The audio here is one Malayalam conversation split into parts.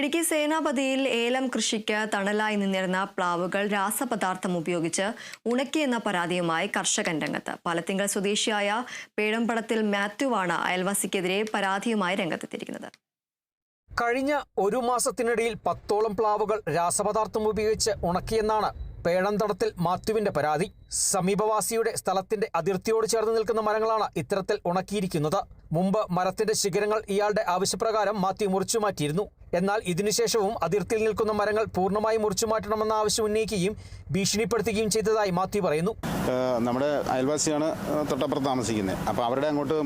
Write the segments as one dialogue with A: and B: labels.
A: ഇടുക്കി സേനാപതിയിൽ ഏലം കൃഷിക്ക് തണലായി നിന്നിരുന്ന പ്ലാവുകൾ രാസപദാർത്ഥം ഉപയോഗിച്ച് ഉണക്കിയെന്ന പരാതിയുമായി കർഷകൻ രംഗത്ത്. പാലത്തിങ്കൽ സ്വദേശിയായ പേടമ്പടത്തിൽ മാത്യുവാണ് അയൽവാസിക്കെതിരെ പരാതിയുമായി രംഗത്തെത്തിയിരിക്കുന്നത്.
B: കഴിഞ്ഞ ഒരു മാസത്തിനിടയിൽ പത്തോളം പ്ലാവുകൾ രാസപദാർത്ഥം ഉപയോഗിച്ച് ഉണക്കിയെന്നാണ് പേഴന്തടത്തിൽ മാത്യുവിന്റെ പരാതി. സമീപവാസിയുടെ സ്ഥലത്തിന്റെ അതിർത്തിയോട് ചേർന്ന് നിൽക്കുന്ന മരങ്ങളാണ് ഇത്തരത്തിൽ ഉണക്കിയിരിക്കുന്നത്. മുമ്പ് മരത്തിന്റെ ശിഖരങ്ങൾ ഇയാളുടെ ആവശ്യപ്രകാരം മാത്യു മുറിച്ചു മാറ്റിയിരുന്നു എന്നാൽ ഇതിനുശേഷവും അതിർത്തിയിൽ നിൽക്കുന്ന മരങ്ങൾ പൂർണമായി മുറിച്ചു മാറ്റണമെന്ന ആവശ്യം ഉന്നയിക്കുകയും ഭീഷണിപ്പെടുത്തുകയും ചെയ്തതായി മാത്യു പറയുന്നു.
C: നമ്മുടെ അയൽവാസിയാണ് തൊട്ടപ്പുറത്ത് താമസിക്കുന്നത്. അപ്പോൾ അവരുടെ അങ്ങോട്ട്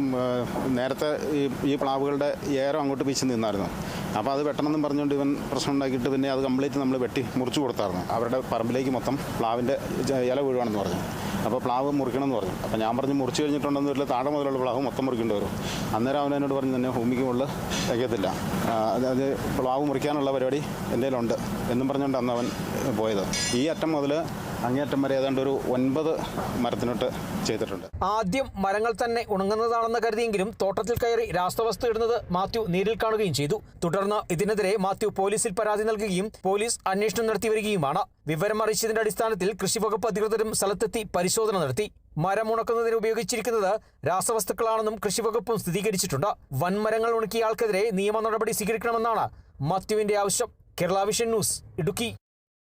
C: നേരത്തെ ഈ ഈ പ്ലാവുകളുടെ ഏറെ അങ്ങോട്ട് വീശി നിന്നായിരുന്നു. അപ്പോൾ അത് വെട്ടണമെന്നും പറഞ്ഞുകൊണ്ട് ഇവൻ പ്രശ്നം ഉണ്ടാക്കിയിട്ട് പിന്നെ അത് കംപ്ലീറ്റ് നമ്മൾ വെട്ടി മുറിച്ചു കൊടുത്തായിരുന്നു. അവരുടെ പറമ്പിലേക്ക് മൊത്തം പ്ലാവിന്റെ ഇല വീഴുവാണെന്ന് പറഞ്ഞു. അപ്പോൾ പ്ലാവ് മുറിക്കണം എന്ന് പറഞ്ഞു. അപ്പോൾ ഞാൻ പറഞ്ഞ് മുറിച്ച് കഴിഞ്ഞിട്ടുണ്ടെന്ന് വരില്ല താഴെ മുതലുള്ള പ്ലാവ് മൊത്തം മുറിക്കേണ്ടി വരും. അന്നേരം അവൻ എന്നോട് പറഞ്ഞു തന്നെ ഭൂമിക്ക് മുകളിൽ തികയത്തില്ല അതായത് പ്ലാവ് മുറിക്കാനുള്ള പരിപാടി എന്റെ ഉണ്ട് എന്നും പറഞ്ഞുകൊണ്ട് അന്ന് അവൻ പോയത്. ഈ അറ്റം മുതൽ അങ്ങേയറ്റം വരെ ഏതാണ്ട് ഒരു ഒൻപത് മരത്തിനോട്ട് ചെയ്തിട്ടുണ്ട്.
B: ആദ്യം മരങ്ങൾ തന്നെ ഉണങ്ങുന്നതാണെന്ന് കരുതിയെങ്കിലും തോട്ടത്തിൽ കയറി രാസവസ്തു ഇടുന്നത് മാത്യു നേരിൽ കാണുകയും ചെയ്തു. തുടർന്ന് ഇതിനെതിരെ മാത്യു പോലീസിൽ പരാതി നൽകുകയും പോലീസ് അന്വേഷണം നടത്തി വരികയുമാണ്. വിവരം അറിയിച്ചതിന്റെ അടിസ്ഥാനത്തിൽ കൃഷിവകുപ്പ് അധികൃതരും സ്ഥലത്തെത്തി പരിശോധന നടത്തി. മരം ഉണക്കുന്നതിന് ഉപയോഗിച്ചിരിക്കുന്നത് രാസവസ്തുക്കളാണെന്നും കൃഷിവകുപ്പും സ്ഥിരീകരിച്ചിട്ടുണ്ട്. വൻമരങ്ങൾ ഉണക്കിയ ആൾക്കെതിരെ നിയമ നടപടി സ്വീകരിക്കണമെന്നാണ് മാത്യുവിന്റെ ആവശ്യം. Kerala vision news Idukki.